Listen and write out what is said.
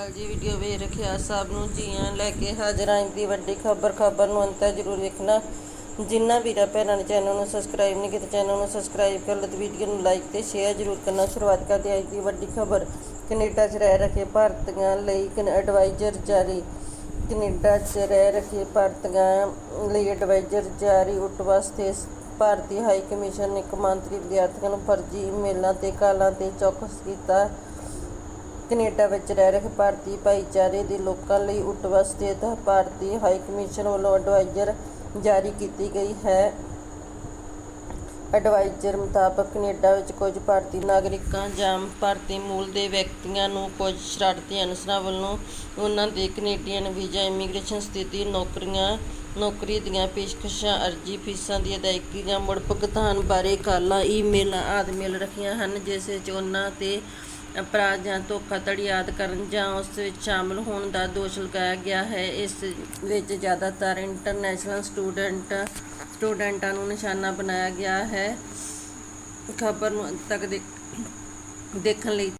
ਜੀ ਵੀਡੀਓ ਵੇਖ ਰੱਖਿਆ ਸਭ ਨੂੰ ਜੀਆਂ ਲੈ ਕੇ ਹਾਜ਼ਰ ਆਂ ਦੀ ਵੱਡੀ ਖਬਰ ਖਬਰ ਨੂੰ ਅੰਤ ਜ਼ਰੂਰ ਵੇਖਣਾ। ਜਿਨ੍ਹਾਂ ਵੀਰਾਂ ਭੈਣਾਂ ਨੇ ਚੈਨਲ ਨੂੰ ਸਬਸਕ੍ਰਾਈਬ ਨਹੀਂ ਕੀਤਾ ਚੈਨਲ ਨੂੰ ਸਬਸਕ੍ਰਾਈਬ ਕਰ ਲਓ ਤੇ ਵੀਡੀਓ ਨੂੰ ਲਾਈਕ ਤੇ ਸ਼ੇਅਰ ਜ਼ਰੂਰ ਕਰਨਾ। ਸ਼ੁਰੂਆਤ ਕਰਦੇ ਅੱਜ ਦੀ ਵੱਡੀ ਖਬਰ। ਕੈਨੇਡਾ 'ਚ ਰਹਿ ਰਹੇ ਭਾਰਤੀਆਂ ਲਈ ਕਨ ਐਡਵਾਈਜ਼ਰ ਜਾਰੀ। ਕੈਨੇਡਾ 'ਚ ਰਹਿ ਰਹੇ ਭਾਰਤੀਆਂ ਲਈ ਐਡਵਾਈਜ਼ਰ ਜਾਰੀ। ਉੱਟ ਵਾਸਤੇ ਭਾਰਤੀ ਹਾਈ ਕਮਿਸ਼ਨ ਨੇ ਕੌਮਾਂਤਰੀ ਵਿਦਿਆਰਥੀਆਂ ਨੂੰ ਫਰਜ਼ੀ ਈਮੇਲਾਂ ਤੇ ਕਾਲਾਂ ਤੇ ਚੌਕਸ ਕੀਤਾ। ਕੈਨੇਡਾ ਵਿੱਚ ਰਹਿ ਰਹੇ ਭਾਰਤੀ ਭਾਈਚਾਰੇ ਦੇ ਲੋਕਾਂ ਲਈ ਉਟਵਾ ਸਥਿਤ ਭਾਰਤੀ ਹਾਈ ਕਮਿਸ਼ਨ ਵੱਲੋਂ ਐਡਵਾਈਜ਼ਰ ਜਾਰੀ ਕੀਤੀ ਗਈ ਹੈ। ਐਡਵਾਈਜ਼ਰ ਮੁਤਾਬਕ ਕੈਨੇਡਾ ਵਿੱਚ ਕੁਝ ਭਾਰਤੀ ਨਾਗਰਿਕਾਂ ਜਾਂ ਭਾਰਤੀ ਮੂਲ ਦੇ ਵਿਅਕਤੀਆਂ ਨੂੰ ਕੁਝ ਸ਼ਰਾਰਤੀ ਅਨਸਰਾਂ ਵੱਲੋਂ ਉਹਨਾਂ ਦੇ ਕੈਨੇਡੀਅਨ ਵੀਜ਼ਾ ਇਮੀਗ੍ਰੇਸ਼ਨ ਸਥਿਤੀ, ਨੌਕਰੀਆਂ, ਨੌਕਰੀ ਦੀਆਂ ਪੇਸ਼ਕਸ਼ਾਂ, ਅਰਜ਼ੀ, ਫੀਸਾਂ ਦੀ ਅਦਾਇਗੀ ਜਾਂ ਮੁੜ ਭੁਗਤਾਨ ਬਾਰੇ ਕਾਲਾਂ ਈਮੇਲਾਂ ਆਦਿ ਮਿਲ ਰਹੀਆਂ ਹਨ, ਜਿਸ ਵਿੱਚ ਉਹਨਾਂ ਤੇ ਅਪਰਾਧ ਜਾਂ ਧੋਖਾਧੜੀ ਆਦਿ ਕਰਨ ਜਾਂ ਉਸ ਵਿੱਚ ਸ਼ਾਮਲ ਹੋਣ ਦਾ ਦੋਸ਼ ਲਗਾਇਆ ਗਿਆ ਹੈ। ਇਸ ਵਿੱਚ ਜ਼ਿਆਦਾਤਰ ਇੰਟਰਨੈਸ਼ਨਲ ਸਟੂਡੈਂਟ ਸਟੂਡੈਂਟਾਂ ਨੂੰ ਨਿਸ਼ਾਨਾ ਬਣਾਇਆ ਗਿਆ ਹੈ। ਖਬਰ ਨੂੰ ਅੰਤ ਤੱਕ ਦੇਖ- ਦੇਖਣ ਲਈ